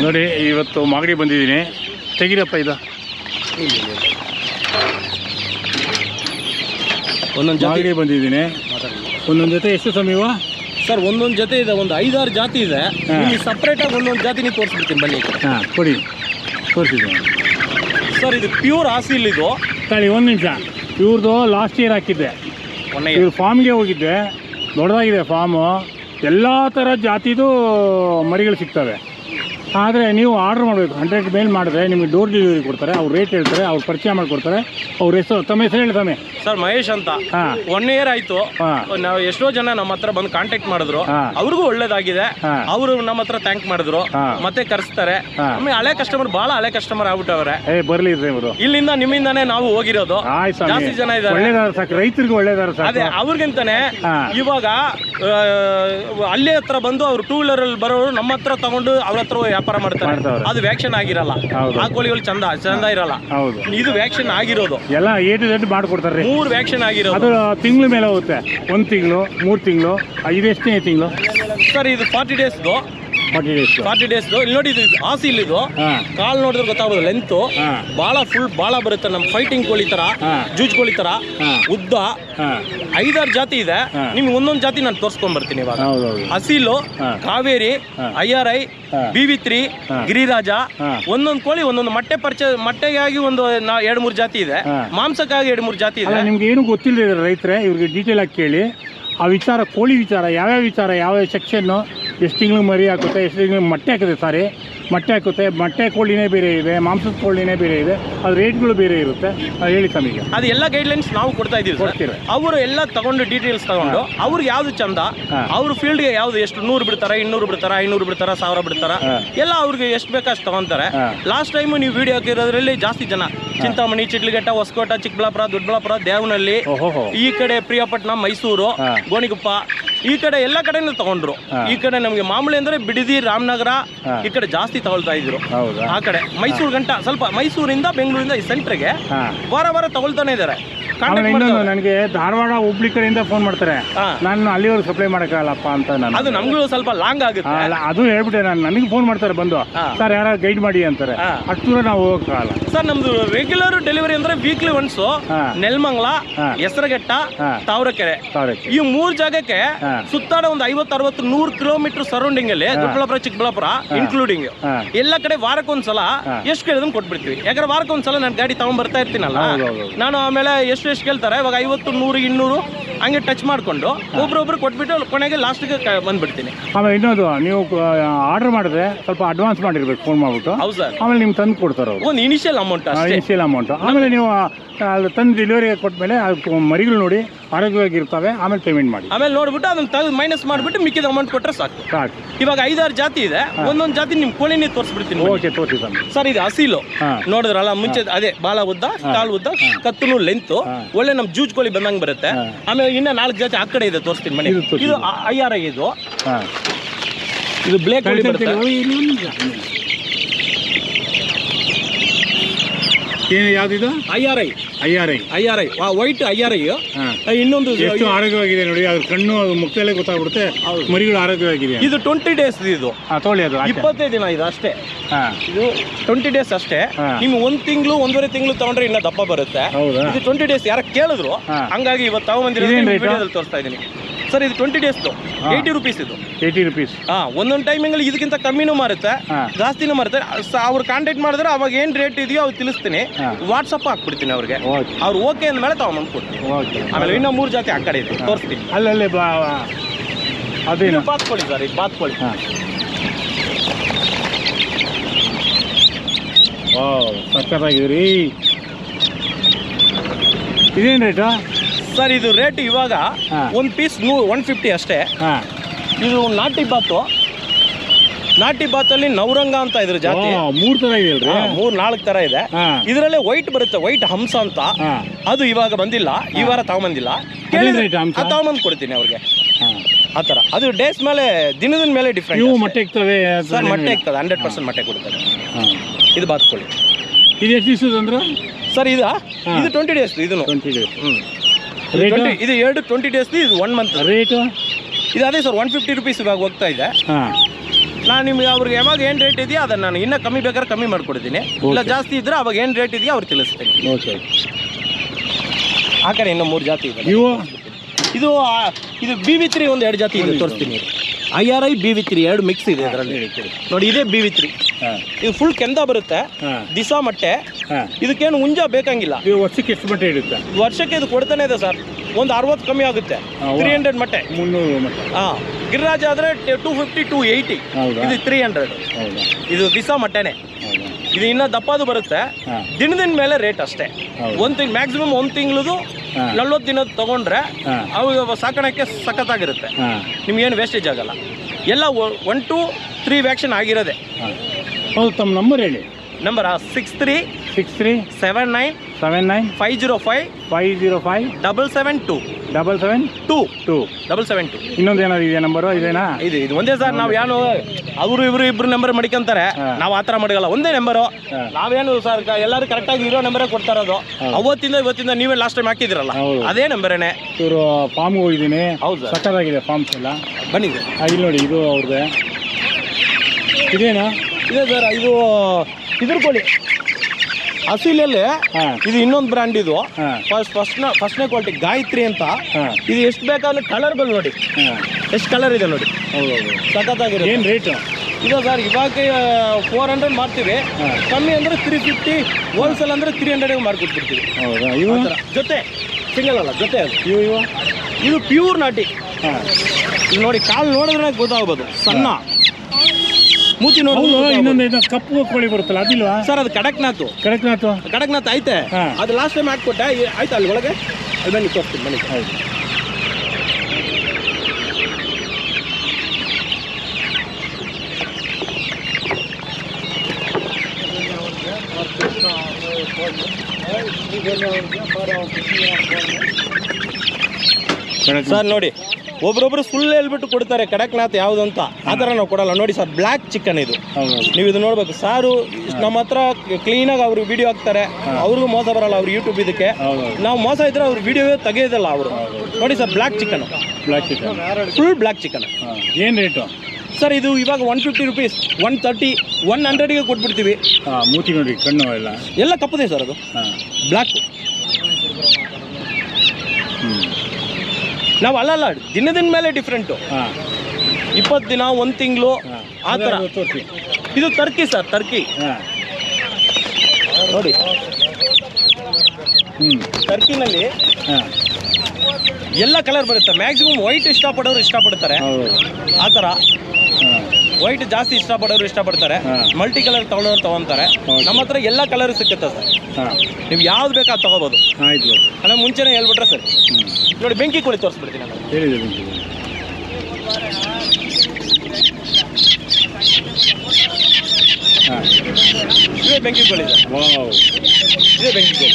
ನೋಡಿ ಇವತ್ತು ಮಾಗಡಿ ಬಂದಿದ್ದೀನಿ. ತೆಗಿರಪ್ಪ ಇದು? ಒಂದೊಂದು ಜಾತಿ ಮಾಗಡಿ ಬಂದಿದ್ದೀನಿ. ಒಂದೊಂದು ಜೊತೆ ಎಷ್ಟು ಸಮೀವ ಸರ್ ಒಂದೊಂದು ಜೊತೆ ಇದೆ ಒಂದು ಐದಾರು ಜಾತಿ ಇದೆ. ಈ ನಿಮಗೆ ಸಪ್ರೇಟಾಗಿ ಒಂದೊಂದು ಜಾತಿ ನೀವು ತೋರಿಸ್ಬಿಡ್ತೀನಿ ಬನ್ನಿ ಹಾಂ ಕೊಡಿ. ತೋರಿಸಿದ್ದೀನಿ. ಸರ್ ಇದು ಪ್ಯೂರ್ ಆಸಿಲ್ ಇದು ತಳಿ ಒಂದು ನಿಮಿಷ. ಇವ್ರದ್ದು ಲಾಸ್ಟ್ ಇಯರ್ ಹಾಕಿದ್ದೆ. ಇವ್ರ ಫಾರ್ಮ್ಗೆ ಹೋಗಿದ್ದೆ. ದೊಡ್ಡದಾಗಿದೆ ಫಾರ್ಮು ಎಲ್ಲ ಥರ ಜಾತಿದು ಮರಿಗಳು ಸಿಗ್ತವೆ. ಆದರೆ ನೀವು ಆರ್ಡ್ರ್ ಮಾಡಬೇಕು. ಹಂಡ್ರೆಡ್ ಮೇಲ್ ಮಾಡಿದ್ರೆ ನಿಮಗೆ ಡೋರ್ ಡೆಲಿವರಿ ಕೊಡ್ತಾರೆ ಅವ್ರು ರೇಟ್ ಹೇಳ್ತಾರೆ ಅವ್ರು ಪರಿಚಯ ಮಾಡಿಕೊಡ್ತಾರೆ ಅವ್ರ ಹೆಸರು ತಮ್ಮ ಹೆಸರು ಹೇಳಿ ತಮ್ಮೆ. ಸರ್ ಮಹೇಶ್ ಅಂತ. ಒನ್ ಇಯರ್ ಆಯ್ತು. ನಾವು ಎಷ್ಟೋ ಜನ ನಮ್ಮ ಹತ್ರ ಬಂದು ಕಾಂಟ್ಯಾಕ್ಟ್ ಮಾಡಿದ್ರು. ಅವ್ರಿಗೂ ಒಳ್ಳೇದಾಗಿದೆ. ಅವರು ನಮ್ಮ ಹತ್ರ ಥ್ಯಾಂಕ್ ಮಾಡಿದ್ರು. ಮತ್ತೆ ಕರೆಸ್ತಾರೆ. ಆಮೇಲೆ ಹಳೆ ಕಸ್ಟಮರ್ ಬಹಳ ಹಳೆ ಕಸ್ಟಮರ್ ಆಗ್ಬಿಟ್ಟವ್ರೆ. ಏ ಬರಲಿ ಇವರು. ಇಲ್ಲಿಂದ ನಿಮ್ಮಿಂದಾನೇ ನಾವು ಹೋಗಿರೋದು. ಜಾಸ್ತಿ ಜನ ಇದ್ದಾರೆ. ರೈತರಿಗೂ ಒಳ್ಳೇದಾರ ಅದೇ ಅವ್ರಿಗಿಂತಾನೆ. ಇವಾಗ ಅಲ್ಲಿ ಹತ್ರ ಬಂದು ಅವ್ರು ಟೂ ವೀಲರ್ ಅಲ್ಲಿ ಬರೋರು ನಮ್ಮ ಹತ್ರ ತಗೊಂಡು ಅವ್ರ ಹತ್ರ ವ್ಯಾಪಾರ ಮಾಡ್ತಾರೆ. ಮಾಡ್ತಾವ್ರೆ. ಅದು ವ್ಯಾಕ್ಸಿನ್ ಆಗಿರಲ್ಲ. ಹೌದು. ಆ ಕೋಳಿಗಳು ಚಂದ ಚಂದ ಇರಲ್ಲ. ಹೌದು. ಇದು ವ್ಯಾಕ್ಸಿನ್ ಆಗಿರೋದು. ಎಲ್ಲ ಎ ಟು ಝೆಡ್ ಮಾಡಿಕೊಡ್ತಾರೆ. ಮೂರು ವ್ಯಾಕ್ಸಿನ್ ಆಗಿರೋದು. ಅದು ತಿಂಗಳ ಮೇಲೆ ಹೋಗುತ್ತೆ. ಒಂದು ತಿಂಗಳು ಮೂರು ತಿಂಗಳು ಇದೆಷ್ಟನೇ ತಿಂಗಳು. ಸರ್ ಇದು ಫಾರ್ಟಿ ಡೇಸ್ದು ಫಾರ್ಟಿ ಡೇಸ್ ಫಾರ್ಟಿ ಡೇಸ್ ಇಲ್ಲಿ ನೋಡಿ ಇದು ಆಸಿಲ್ ಇದು ಕಾಲ್ ನೋಡಿದ್ರೆ ಗೊತ್ತಾಗೋದು ಲೆಂತ್ ಬಾಳ ಫುಲ್ ಬಾಳ ಬರುತ್ತೆ. ನಮ್ಮ ಫೈಟಿಂಗ್ ಕೋಳಿ ತರ. ಜೂಜ್ ಕೋಳಿ ತರ ಉದ್ದ. ಐದಾರು ಜಾತಿ ಇದೆ. ನಿಮ್ಗೆ ಒಂದೊಂದು ಜಾತಿ ನಾನು ತೋರಿಸ್ಕೊಂಡ್ ಬರ್ತೀನಿ ಇವಾಗ. ಹಸಿಲು ಕಾವೇರಿ ಹಾ. ಐ ಆರ್ ಐ ಹಾ. B V three Giriraja. ಒಂದೊಂದು ಕೋಳಿ ಒಂದೊಂದು ಮೊಟ್ಟೆ ಪರಿಚಯ ಮೊಟ್ಟೆಗಾಗಿ ಒಂದು ಎರಡು ಮೂರು ಜಾತಿ ಇದೆ. ಮಾಂಸಕ್ಕಾಗಿ ಎರಡು ಮೂರು ಜಾತಿ ಇದೆ. ನಿಮ್ಗೆ ಏನು ಗೊತ್ತಿಲ್ಲ ರೈತರೆ ಇವ್ರಿಗೆ ಡೀಟೇಲ್ ಆಗಿ ಕೇಳಿ. ಆ ವಿಚಾರ ಕೋಳಿ ವಿಚಾರ ಯಾವ್ಯಾವ ವಿಚಾರ ಯಾವ್ಯಾವ ಸೆಕ್ಷನ್ನು ಎಷ್ಟು ತಿಂಗಳು ಮರಿ ಹಾಕುತ್ತೆ ಎಷ್ಟು ತಿಂಗಳು ಮೊಟ್ಟೆ ಹಾಕುತ್ತೆ ಸಾರಿ. ಮೊಟ್ಟೆ ಹಾಕುತ್ತೆ ಮೊಟ್ಟೆ ಕೋಳಿನೇ ಬೇರೆ ಇದೆ ಮಾಂಸದ ಕೋಳಿನೇ ಬೇರೆ ಇದೆ ಅದು ರೇಟ್ಗಳು ಬೇರೆ ಇರುತ್ತೆ. ಅದು ಹೇಳಿ ತಮಗೆ ಅದು ಎಲ್ಲ ಗೈಡ್ಲೈನ್ಸ್ ನಾವು ಕೊಡ್ತಾ ಇದ್ದೀವಿ ಕೊಡ್ತೀರ ಅವರು ಎಲ್ಲ ತಗೊಂಡು ಡೀಟೇಲ್ಸ್ ತಗೊಂಡು ಅವ್ರಿಗೆ ಯಾವ್ದು ಚಂದ ಹಾ. ಅವ್ರ ಫೀಲ್ಡ್ಗೆ ಯಾವ್ದು ಎಷ್ಟು ನೂರು ಬಿಡ್ತಾರ ಇನ್ನೂರು ಬಿಡ್ತಾರ ಐನೂರು ಬಿಡ್ತಾರ ಸಾವಿರ ಬಿಡ್ತಾರ ಹಾ. ಎಲ್ಲ ಅವ್ರಿಗೆ ಎಷ್ಟು ಬೇಕೋ ಅಷ್ಟು ತಗೊಂತಾರೆ. ಹಾ. ಲಾಸ್ಟ್ ಟೈಮ್ ನೀವು ವಿಡಿಯೋ ಹಾಕಿರೋದ್ರಲ್ಲಿ ಜಾಸ್ತಿ ಜನ ಚಿಂತಾಮಣಿ ಚಿಟ್ಲಿಘಟ್ಟ ಹೊಸಕೋಟ ಚಿಕ್ಕಬಳ್ಳಾಪುರ ದೊಡ್ಡಬಳ್ಳಾಪುರ ದೇವನಹಳ್ಳಿ ಓಹೋ ಈ ಕಡೆ ಪ್ರಿಯಪಟ್ಟಣ ಮೈಸೂರು ಹಾ. ಗೋಣಿಗುಪ್ಪ ಈ ಕಡೆ ಎಲ್ಲ ಕಡೆನೂ ತಗೊಂಡ್ರು. ಈ ಕಡೆ ನಮಗೆ ಮಾಮೂಲಿ ಅಂದ್ರೆ ಬಿಡದಿ ರಾಮನಗರ. ಈ ಕಡೆ ಜಾಸ್ತಿ ತಗೊಳ್ತಾ ಇದ್ರು. ಹೌದಾ? ಆ ಕಡೆ. ಮೈಸೂರು ಗಂಟ ಸ್ವಲ್ಪ ಮೈಸೂರಿಂದ ಬೆಂಗಳೂರಿಂದ ಈ ಸೆಂಟ್ರಿಗೆ ವಾರ ವಾರ ತಗೊಳ್ತಾನೆ ಇದ್ದಾರೆ ನನಗೆ ಧಾರವಾಡ ಹುಬ್ಳಿ ಕಡೆಯಿಂದ ಫೋನ್ ಮಾಡ್ತಾರೆ. ನಾನು ಅಲ್ಲಿವರೆಗೆ ಸಪ್ಲೈ ಮಾಡೋಕ್ಕಾಗಲ್ಲಪ್ಪ ಅಂತ ನಾನು. ಅದು ನಮಗೂ ಸ್ವಲ್ಪ ಲಾಂಗ್ ಆಗುತ್ತೆ. ಅಲ್ಲ ಅದು ಹೇಳ್ಬಿಟ್ಟೆ ನಾನು. ನನಗೆ ಫೋನ್ ಮಾಡ್ತಾರೆ ಬಂದು. ಸರ್ ಯಾರ ಗೈಡ್ ಮಾಡಿ ಅಂತಾರೆ. ಅಷ್ಟು ದೂರ ನಾವು ಹೋಗಕ್ಕಾಗಲ್ಲ. ಸರ್ ನಮ್ದು ರೆಗ್ಯುಲರ್ ಡೆಲಿವರಿ ಅಂದ್ರೆ ವೀಕ್ಲಿ ಒನ್ಸು ನೆಲ್ಮಂಗ್ಲ. ಹೆಸರಘಟ್ಟ ತಾವರಕೆರೆ. ಈ ಮೂರ್ ಜಾಗಕ್ಕೆ. ಸುತ್ತಾಡ ಒಂದು ಐವತ್ತು ಅರವತ್ತು ನೂರು ಕಿಲೋಮೀಟರ್ ಸರೌಂಡಿಂಗ್ ಅಲ್ಲಿ ದೊಡ್ಡಬಳ್ಳಾಪುರ ಚಿಕ್ಕಬಳ್ಳಾಪುರ ಇನ್ಕ್ಲೂಡಿಂಗ್ ಎಲ್ಲ ಕಡೆ ವಾರಕ್ಕೊಂದ್ಸಲ ಸಲ ಎಷ್ಟು ಕೇಳಿದ್ ಕೊಟ್ಬಿಡ್ತೀವಿ. ಯಾಕಂದ್ರೆ ವಾರಕ್ಕೊಂದ್ಸಲ ನಾನು ಗಾಡಿ ತಗೊಂಡ್ ಬರ್ತಾ ಇರ್ತೀನಲ್ಲ ನಾನು ಆಮೇಲೆ ಎಷ್ಟು ಎಷ್ಟು ಕೇಳ್ತಾರೆ ಇವಾಗ ಐವತ್ತು ನೂರು ಇನ್ನೂರು ಹಂಗೆ ಟಚ್ ಮಾಡ್ಕೊಂಡು ಒಬ್ರೊಬ್ರು ಕೊಟ್ಬಿಟ್ಟು ಕೊನೆಗೆ ಲಾಸ್ಟ್ಗೆ ಬಂದ್ಬಿಡ್ತೀನಿ. ಆಮೇಲೆ ಇನ್ನೊಂದು ನೀವು ಆರ್ಡರ್ ಮಾಡಿದ್ರೆ ಸ್ವಲ್ಪ ಅಡ್ವಾನ್ಸ್ ಮಾಡಿರ್ಬೇಕು ಫೋನ್ ಮಾಡ್ಬಿಟ್ಟು. ಹೌದು ಸರ್. ಆಮೇಲೆ ನಿಮ್ಗೆ ತಂದು ಕೊಡ್ತಾರೆ ಒಂದು ಇನಿಷಿಯಲ್ ಅಮೌಂಟ್ ಇನಿಷಿಯಲ್ ಅಮೌಂಟ್ ಆಮೇಲೆ ನೀವು ಅದು ತಂದು ಡೆಲಿವರಿ ಕೊಟ್ಮೇಲೆ ಮೇಲೆ ಮರಿಗಳು ನೋಡಿ ಆರೋಗ್ಯವಾಗಿರ್ತವೆ ಆಮೇಲೆ ಪೇಮೆಂಟ್ ಮಾಡಿ. ಆಮೇಲೆ ನೋಡ್ಬಿಟ್ಟು ಅದನ್ನ ತೆಗೆದು ಮೈನಸ್ ಮಾಡ್ಬಿಟ್ಟು ಮಿಕ್ಕಿದ ಅಮೌಂಟ್ ಕೊಟ್ಟರೆ ಸಾಕು. ಸಾಕು. ಇವಾಗ ಐದಾರು ಜಾತಿ ಇದೆ. ಒಂದೊಂದು ಜಾತಿ ನಿಮ್ ಕೋಳಿನೇ ತೋರಿಸ್ಬಿಡ್ತೀನಿ. ಓಕೆ ತೋರಿಸಿ ಸರ್ ಸರ್ ಇದು ಹಸಿಲು. ನೋಡಿದ್ರಲ್ಲ ಮುಂಚೆ ಅದೇ ಬಾಲ ಉದ್ದ ಕಾಲು ಉದ್ದ ಕತ್ತುನು ಲೆಂತ್ ಒಳ್ಳೆ ನಮ್ ಜೂಜ್ ಕೋಳಿ ಬಂದಂಗ್ ಬರುತ್ತೆ. ಆಮೇಲೆ ಇನ್ನ ನಾಲ್ಕು ಜಾತಿ ಆ ಕಡೆ ಇದೆ ತೋರಿಸ್ತೀನಿ ಮನೆ. ಇದು ಐ ಆರ್ ಐ ಇದು. ಇದು ಬ್ಲೇಕ್ ಕೋಳಿ ಬರುತ್ತೆ. ಏನು ಯಾವ್ದಿದು I R I. I R I. I R I. White I R I. ಇನ್ನೊಂದು ಎಷ್ಟು ಆರೋಗ್ಯವಾಗಿದೆ ನೋಡಿ ಅದ್ರ ಕಣ್ಣು ಅದು ಮುಖದಲ್ಲೇ ಗೊತ್ತಾಗ್ಬಿಡುತ್ತೆ. ಮರಿಗಳು ಆರೋಗ್ಯವಾಗಿದೆ ಇದು ಟ್ವೆಂಟಿ ಡೇಸ್ ಇದು. ತೊಗೊಳ್ಳಿ ಅದು ಇಪ್ಪತ್ತೈದು ದಿನ ಇದು ಅಷ್ಟೇ. ಇದು ಟ್ವೆಂಟಿ ಡೇಸ್ ಅಷ್ಟೇ. ನೀವು ನಿಮ್ಗೆ ಒಂದ್ ತಿಂಗಳು ಒಂದೂವರೆ ತಿಂಗಳು ತಗೊಂಡ್ರೆ ಇನ್ನ ದಪ್ಪ ಬರುತ್ತೆ. ಇದು ಟ್ವೆಂಟಿ ಡೇಸ್ ಯಾರ ಕೇಳಿದ್ರು. ಹಂಗಾಗಿ ಇವತ್ತು ತಗೊಂಡ್ rate? ವಿಡಿಯೋದಲ್ಲಿ ತೋರಿಸ್ತಾ ಇದ್ದೀನಿ. ಸರ್ ಇದು ಟ್ವೆಂಟಿ ಡೇಸ್ದು. ಏಯ್ಟಿ ರುಪೀಸ್ ಇದು. ಏಯ್ಟಿ ರುಪೀಸ್ ಹಾಂ ಒಂದೊಂದು ಟೈಮಿಂಗಲ್ಲಿ ಇದಕ್ಕಿಂತ ಕಮ್ಮಿನೂ ಮಾರುತ್ತೆ ಜಾಸ್ತಿನೂ ಮಾರುತ್ತೆ. ಸ- ಅವ್ರು ಕಾಂಟ್ಯಾಕ್ಟ್ ಮಾಡಿದ್ರೆ ಅವಾಗ ಏನು ರೇಟ್ ಇದೆಯೋ ಅವ್ರು ತಿಳಿಸ್ತೀನಿ. ವಾಟ್ಸಪ್ ಹಾಕ್ಬಿಡ್ತೀನಿ ಅವ್ರಿಗೆ. ಅವ್ರು ಓಕೆ ಅಂದಮೇಲೆ ತಗೊಂಬಂದು ಕೊಡ್ತೀನಿ. ಓಕೆ. ಆಮೇಲೆ ಇನ್ನೂ ಮೂರು ಜಾತಿ ಆ ಕಡೆ ಇದೆ. ತೋರಿಸ್ತೀನಿ. ಅಲ್ಲಲ್ಲಿ ಬಾ ಅದೇನು? ಬಾತ್ಕೊಳ್ಳಿ ಸರ್ ಇದು ಬಾತ್ಕೊಳ್ಳಿ ಹಾಂ. ವಾವ್ ಸಕ್ಕತ್ತಾಗಿದ್ರಿ ಇದೇನು ರೇಟು ಸರ್ ಇದು ರೇಟ್ ಇವಾಗ ಒಂದ್ ಪೀಸ್ ನೂ ಒನ್ ಫಿಫ್ಟಿ ಅಷ್ಟೇ. ಇದು ನಾಟಿ ಬಾತು. ನಾಟಿ ಬಾತಲ್ಲಿ ನವರಂಗ ಅಂತ ಇದ್ರ ಜಾತಿ. ಮೂರು ತರ ಇದೆ ಮೂರ್ ನಾಲ್ಕು ತರ ಇದೆ. ಇದರಲ್ಲಿ ವೈಟ್ ಬರುತ್ತೆ ವೈಟ್ ಹಂಸ ಅಂತ. ಅದು ಇವಾಗ ಬಂದಿಲ್ಲ ಈ ವಾರ ತಗೊಂಬಂದಿಲ್ಲ. ತಗೊಂಬಂದ್ ಕೊಡ್ತೀನಿ ಅವ್ರಿಗೆ. ಆ ಥರ ಅದು ಡೇಸ್ ಮೇಲೆ ದಿನದ ಮೇಲೆ ಇವು ಡಿಫ್ರೆಂಟ್ ಮೊಟ್ಟೆ ಇಕ್ತವೆ ಸರ್ ಮೊಟ್ಟೆ ಇರ್ತದೆ ಹಂಡ್ರೆಡ್ ಪರ್ಸೆಂಟ್ ಮೊಟ್ಟೆ ಕೊಡ್ತಾರೆ ಇದು ಬಾತ್ಕೊಳ್ಳಿ ಇದು ಎಷ್ಟು ದಿವಸದ ಅಂದ್ರೆ? ಸರ್ ಇದಾ ಇದು ಟ್ವೆಂಟಿ ಡೇಸ್ ಇದನ್ನು ಟ್ವೆಂಟಿ ಡೇಸ್ Rate? 20 ಇದು ಎರಡು ಟ್ವೆಂಟಿ ಡೇಸ್ ಇದು ಒನ್ ಮಂತ್ ರೇಟು ಇದು ಅದೇ ಸರ್ ಒನ್ ಫಿಫ್ಟಿ ರುಪೀಸ್ ಇವಾಗ ಹೋಗ್ತಾ ಇದೆ. ಹಾಂ. ನಾನು ನಿಮ್ಗೆ ಅವ್ರಿಗೆ ಯಾವಾಗ ಏನು ರೇಟ್ ಇದೆಯಾ ಅದನ್ನು ನಾನು ಇನ್ನೂ ಕಮ್ಮಿ ಬೇಕಾದ್ರೆ ಕಮ್ಮಿ ಮಾಡಿಕೊಡ್ತೀನಿ. ಇಲ್ಲ ಜಾಸ್ತಿ ಇದ್ರೆ ಅವಾಗ ಏನು ರೇಟ್ ಇದೆಯಾ ಅವ್ರು ತಿಳಿಸ್ತೀನಿ. ಓಕೆ ಆ ಕಡೆ ಇನ್ನೂ ಮೂರು ಜಾತಿ ಇದೆ. ಇವು? ಇದು ಇದು ಬಿ ವಿ ತ್ರೀ ಒಂದು ಎರಡು ಜಾತಿ ಇದೆ ತೋರಿಸ್ತೀನಿ. I R I B V three ಎರಡು ಮಿಕ್ಸ್ ಇದೆ ಅದರಲ್ಲಿ ನೋಡಿ ಇದೇ ಬಿ ವಿ ತ್ರೀ ಇದು ಫುಲ್ ಕೆಂದ ಬರುತ್ತೆ. ದಿಸಾ ಮಟ್ಟೆ. ಇದಕ್ಕೇನು ಹುಂಜ ಬೇಕಂಗಿಲ್ಲ. ನೀವು ವರ್ಷಕ್ಕೆ ಎಷ್ಟು ಮಟ್ಟ ಇಡುತ್ತೆ? ವರ್ಷಕ್ಕೆ ಇದು ಕೊಡ್ತಾನೆ ಇದೆ ಸರ್. ಒಂದು ಅರವತ್ತು ಕಮ್ಮಿ ಆಗುತ್ತೆ. ತ್ರೀ ಹಂಡ್ರೆಡ್ ಮಟ್ಟೆ. ಮುನ್ನೂರು ಮಟ್ಟ. ಹಾಂ. ಗಿರಿರಾಜ ಆದರೆ ಟು ಫಿಫ್ಟಿ ಟು ಏಯ್ಟಿ ಇದು ತ್ರೀ ಹಂಡ್ರೆಡ್ ಇದು ದಿಸ ಮಟ್ಟೆನೆ. ಇದು ಇನ್ನೂ ದಪ್ಪದು ಬರುತ್ತೆ. ದಿನದಿನ ದಿನದ ಮೇಲೆ ರೇಟ್ ಅಷ್ಟೇ. ಒಂದು ತಿಂಗ್ ಮ್ಯಾಕ್ಸಿಮಮ್ ಒಂದು ತಿಂಗಳದು ನಲ್ವತ್ತು ದಿನದ ತಗೊಂಡ್ರೆ ಅವು ಸಾಕಣಕ್ಕೆ ಸಖತ್ತಾಗಿರುತ್ತೆ. ನಿಮ್ಗೇನು ವೇಸ್ಟೇಜ್ ಆಗಲ್ಲ. ಎಲ್ಲ ಒನ್ ಟು ತ್ರೀ ವ್ಯಾಕ್ಸಿನ್ ಆಗಿರೋದೆ. ಹೌದು. ತಮ್ಮ ನಂಬರ್ ಹೇಳಿ. Number six three six three seven nine seven nine five zero five five zero five double seven two double seven two two double seven two ಇನ್ನೊಂದು ಏನಾದ್ರು ಇದೆಯಾ number ಇದೇನಾ? ಇದು ಇದು. ಒಂದೇ ಸರ್ ನಾವು ಏನು ಅವರು ಇವರು ಇಬ್ರು ನಂಬರ್ ಮಡಿಕೊಂತಾರೆ. ನಾವು ಆ ಥರ ಮಡಗಲ್ಲ. ಒಂದೇ ನಂಬರು ನಾವೇನು ಸರ್ ಎಲ್ಲರೂ ಕರೆಕ್ಟಾಗಿ ಇರೋ ನಂಬರೇ ಕೊಡ್ತಾ ಇರೋದು. ಅವತ್ತಿಂದ ಇವತ್ತಿಂದ ನೀವೇ ಲಾಸ್ಟ್ ಟೈಮ್ ಹಾಕಿದಿರಲ್ಲ ಅದೇ ನಂಬರೇನೆ ಇವರು ಫಾರ್ಮ್ ಹೋಗಿದ್ದೀನಿ. ಹೌದು ಸಕ್ಕತ್ತಾಗಿದೆ ಫಾರ್ಮ್ಸ್ ಎಲ್ಲ. ಬನ್ನಿ ಇಲ್ಲಿ ನೋಡಿ ಇದು ಅವ್ರದ್ದೇ ಇದೇನಾ? ಇದೆ ಸರ್ ಇದು ಇದ್ರ ಕೋಳಿ. ಹಸಿಲಲ್ಲಿ ಹಾಂ. ಇದು ಇನ್ನೊಂದು ಬ್ರ್ಯಾಂಡ್ ಇದು. ಫಸ್ಟ್ ಫಸ್ಟ್ ಫಸ್ಟ್ನ ಫಸ್ಟ್ನೇ ಕ್ವಾಲಿಟಿ ಗಾಯತ್ರಿ ಅಂತ. ಇದು ಎಷ್ಟು ಬೇಕಾದ್ರೆ ಕಲರ್ಗಳು ನೋಡಿ. ಎಷ್ಟು ಕಲರ್ ಇದೆ ನೋಡಿ. ಸಖತ್ತಾಗಿರುತ್ತೆ. ಏನು ರೇಟು ಇದು ಸರ್ ಇವಾಗ ಫೋರ್ ಹಂಡ್ರೆಡ್ ಮಾರ್ತೀವಿ ಕಮ್ಮಿ ಅಂದ್ರೆ ತ್ರೀ ಫಿಫ್ಟಿ ಹೋಲ್ಸೇಲ್ ಅಂದ್ರೆ ತ್ರೀ ಹಂಡ್ರೆಡ್ ಮಾರ್ಕೊಟ್ಬಿಡ್ತೀವಿ ಹೌದಾ? ಜೊತೆ. ಸಿಂಗಲ್ ಅಲ್ಲ ಜೊತೆ ಅದು. ಇವು ಇವು? ಇದು ಪ್ಯೂರ್ ನಾಟಿ. ನೋಡಿ ಕಾಲು ನೋಡಿದ್ರೆ ಗೊತ್ತಾಗ್ಬೋದು. ಸಣ್ಣ. ಮೂತಿ ಹೌದು ನೋಡಿ ಇನ್ನೊಂದು ಇದು ಕಪ್ಪು ಕೋಳಿ ಬರುತ್ತಲ್ಲ ಅದಿಲ್ವಾ? ಸರ್ ಅದು ಕಡಕ್ನಾಥ್. ಕಡಕ್ನಾಥ್? ಕಡಕ್ನಾಥ್ ಐತೆ. ಹಾ. ಅದು ಲಾಸ್ಟ್ ಟೈಮ್ ಹಾಕ್ಕೊಟ್ಟೆ ಈ- ಆಯ್ತಾ ಅಲ್ಲಿ ಒಳಗೆ? ಅಲ್ಲಿ ಬನ್ನಿ ತೋರಿಸ್ತೀನಿ ಬನ್ನಿ. ಹೌದು. ಸರ್ ನೋಡಿ. ಒಬ್ರೊಬ್ರು ಫುಲ್ ಹೇಳ್ಬಿಟ್ಟು ಕೊಡ್ತಾರೆ ಕಡಕ್ನಾಥ್ ಯಾವ್ದು ಅಂತ ಆ ಥರ ನಾವು ಕೊಡಲ್ಲ. ನೋಡಿ ಸರ್ ಬ್ಲ್ಯಾಕ್ ಚಿಕನ್ ಇದು. ನೀವು ಇದು ನೋಡ್ಬೇಕು. ಸಾರು ನಮ್ಮ ಹತ್ರ ಕ್ಲೀನಾಗಿ ಅವರು ವಿಡಿಯೋ ಹಾಕ್ತಾರೆ. ಅವ್ರಿಗೂ ಮೋಸ ಬರಲ್ಲ ಅವ್ರ ಯೂಟ್ಯೂಬ್ ಇದಕ್ಕೆ. ನಾವು ಮೋಸ ಇದ್ರೆ ಅವ್ರ ವಿಡಿಯೋ ತೆಗೆಯೋದಿಲ್ಲ ಅವರು. ನೋಡಿ sir black chicken. Black chicken. Full black chicken. ಏನು ರೇಟು ಸರ್ ಇದು ಇವಾಗ one fifty rupees one thirty one ಹಂಡ್ರೆಡ್ಗೆ ಕೊಟ್ಬಿಡ್ತೀವಿ. ಮೂತಿ ನೋಡಿ ಕಣ್ಣು ಎಲ್ಲ. ಎಲ್ಲ ಕಪ್ಪದೆ ಸರ್ ಅದು. Black black. ನಾವು ಅಲ್ಲಲ್ಲ ದಿನದಿನ ಮೇಲೆ ಡಿಫ್ರೆಂಟು ಹಾಂ. ಇಪ್ಪತ್ತು ದಿನ ಒಂದು ತಿಂಗಳು ಆ ಥರ. ಇದು ಟರ್ಕಿ ಸರ್ ಟರ್ಕಿ ನೋಡಿ. ಹ್ಞೂ ಟರ್ಕಿನಲ್ಲಿ ಹಾಂ. ಎಲ್ಲ ಕಲರ್ ಬರುತ್ತೆ. ಮ್ಯಾಕ್ಸಿಮಮ್ ವೈಟ್ ಇಷ್ಟಪಡೋರು ಇಷ್ಟಪಡ್ತಾರೆ. ಆ ಥರ. ವೈಟ್ ಜಾಸ್ತಿ ಇಷ್ಟಪಡೋರು ಇಷ್ಟಪಡ್ತಾರೆ. ಮಲ್ಟಿ ಕಲರ್ ತಗೊಳ್ಳೋರು ತಗೊಂತಾರೆ. ನಮ್ಮ ಹತ್ರ ಎಲ್ಲ ಕಲರ್ ಸಿಗುತ್ತೆ ಸರ್ ಹಾಂ. ನೀವು ಯಾವ್ದು ಬೇಕಾ ಅದು ತಗೋಬೋದು. ಆಯ್ತು ಅಂದರೆ ಮುಂಚೆನೇ ಹೇಳ್ಬಿಟ್ರೆ ಸರ್. ನೋಡಿ ಬೆಂಕಿ ಕೋಳಿ ತೋರಿಸ್ಬಿಡ್ತೀನಿ ನಾನು. ಹೇಳಿದೆ ಹಾಂ. ಇದೇ ಬೆಂಕಿ ಕೋಳಿ ಇದೆ. ವಾವ್. ಇದೇ ಬೆಂಕಿ ಕೋಳಿ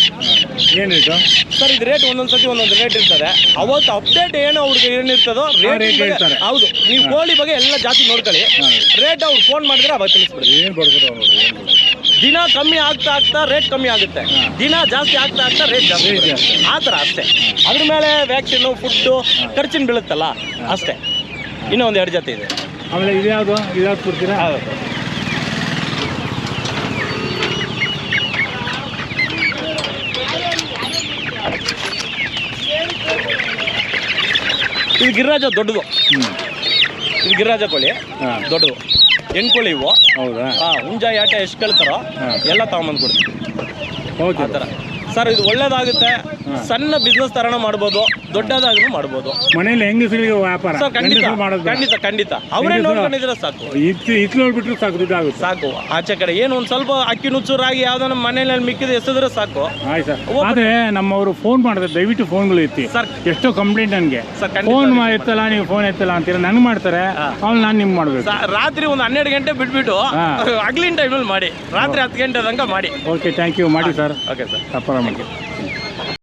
ಏನು ರೇಟು ಸರ್ ಇದು ರೇಟ್ ಒಂದೊಂದು ಸತಿ ಒಂದೊಂದು ರೇಟ್ ಇರ್ತದೆ. ಅವತ್ತು ಅಪ್ಡೇಟ್ ಏನು ಅವ್ರಿಗೆ ಏನಿರ್ತದೋ ರೇಟ್ ಹೇಳ್ತಾರೆ. ಹೌದು. ನೀವು ಕೋಳಿ ಬಗ್ಗೆ ಎಲ್ಲ ಜಾಸ್ತಿ ನೋಡ್ಕೊಳ್ಳಿ. ರೇಟ್ ಅವ್ರು ಫೋನ್ ಮಾಡಿದ್ರೆ ಅವಾಗ ತಿಳಿಸ್ಬಿಡಿ ಏನು ಏನು ದಿನ ಕಮ್ಮಿ ಆಗ್ತಾ ಆಗ್ತಾ ರೇಟ್ ಕಮ್ಮಿ ಆಗುತ್ತೆ. ದಿನ ಜಾಸ್ತಿ ಆಗ್ತಾ ಆಗ್ತಾ ರೇಟ್ ಜಾಸ್ತಿ ಆ ಥರ ಅಷ್ಟೇ. ಅದ್ರ ಮೇಲೆ ವ್ಯಾಕ್ಸಿನ್ ಫುಡ್ಡು ಖರ್ಚಿನ ಬೀಳುತ್ತಲ್ಲ? ಅಷ್ಟೇ. ಇನ್ನೂ ಒಂದು ಎರಡು ಜೊತೆ ಇದೆ. ಆಮೇಲೆ ಇದ್ಯಾವುದು ಇದ್ಯಾವ್ದು ಕೊಡ್ತೀರಾ? ಇದು ಗಿರಿರಾಜ ದೊಡ್ಡದು. ಹ್ಞೂ ಇದು ಗಿರಿರಾಜ ಕೋಳಿ. ಹಾಂ. ದೊಡ್ಡದು. ಹೆಣ್ಣು ಕೋಳಿ ಇವು. ಹೌದಾ? ಹಾಂ ಹುಂಜ ಯಾಟ ಎಷ್ಟು ಕೇಳ್ತಾರೋ ಹಾ. ಎಲ್ಲ ತಗೊಂಬಂದು ಕೊಡ್ತೀವಿ ಓಕೆ. ಆ ಥರ. ಸರ್ ಇದು ಒಳ್ಳೇದಾಗುತ್ತೆ. ಸಣ್ಣ ಬಿಸ್ನೆಸ್ ಥರನೂ ಮಾಡ್ಬೋದು. ದೊಡ್ಡದಾಗೂ ಮಾಡ್ಬೋದು. ಮನೇಲಿ ಹೆಂಗಸರಿಗೆ ವ್ಯಾಪಾರ? ಸರ್ ಖಂಡಿತ ಗಂಡಸ್ರು ಮಾಡೋದು? ಬೇಡ. ಖಂಡಿತ ಖಂಡಿತ. ಅವರೇ ಹೆಂಗಸ್ರು- ನೋಡ್ಕೊಂಡಿದ್ರೆ ಸಾಕು. ಇತ್ತು ಇತ್ತು ನೋಡ್ಬಿಟ್ರೆ ಸಾಕು ದುಡ್ಡಾಗುತ್ತೆ ಸಾಕು. ಆಚೆ ಕಡೆ ಏನು ಒಂದು ಸ್ವಲ್ಪ ಅಕ್ಕಿ ನುಚ್ಚು ರಾಗಿ ಯಾವ್ದಾನ ಮನೆಯಲ್ಲಿ ಮನೇಲಿ ಮಿಕ್ಕಿದ ಎಸೆದ್ರೆ ಸಾಕು. ಆಯ್ತು ಸರ್. ಒಬ್ಬ- ಆದರೆ ನಮ್ಮವರು ಫೋನ್ ಮಾಡಿದ್ರೆ ದಯವಿಟ್ಟು ಫೋನ್ಗಳು ಎತ್ತಿ. ಸರ್ ಎಷ್ಟೋ ಕಂಪ್ಲೇಂಟ್ ನನಗೆ. ಸರ್ ಖಂಡಿತ ಫೋನ್ ಎತ್ತಲ್ಲ ನೀವು ಫೋನ್ ಎತ್ತಲ್ಲ ಅಂತೀರ? ನನಗೆ ಮಾಡ್ತಾರೆ. ಅವ್ನು ನಾನು ನಿಮ್ಗೆ ಮಾಡ್ಬೇಕು. ಸಾ- ರಾತ್ರಿ ಒಂದು ಹನ್ನೆರಡು ಗಂಟೆ ಬಿಟ್ಬಿಟ್ಟು ಹಾ. ಹಗ್ಲಿನ ಟೈಮಲ್ಲಿ ಮಾಡಿ. ರಾತ್ರಿ ಹತ್ತು ಗಂಟೆ ತನಕ ಮಾಡಿ. ಓಕೆ ಥ್ಯಾಂಕ್ ಯು ಮಾಡಿ ಸರ್. ಓಕೆ ಸರ್ ತಪ್ಪರ ಮಾಡಿ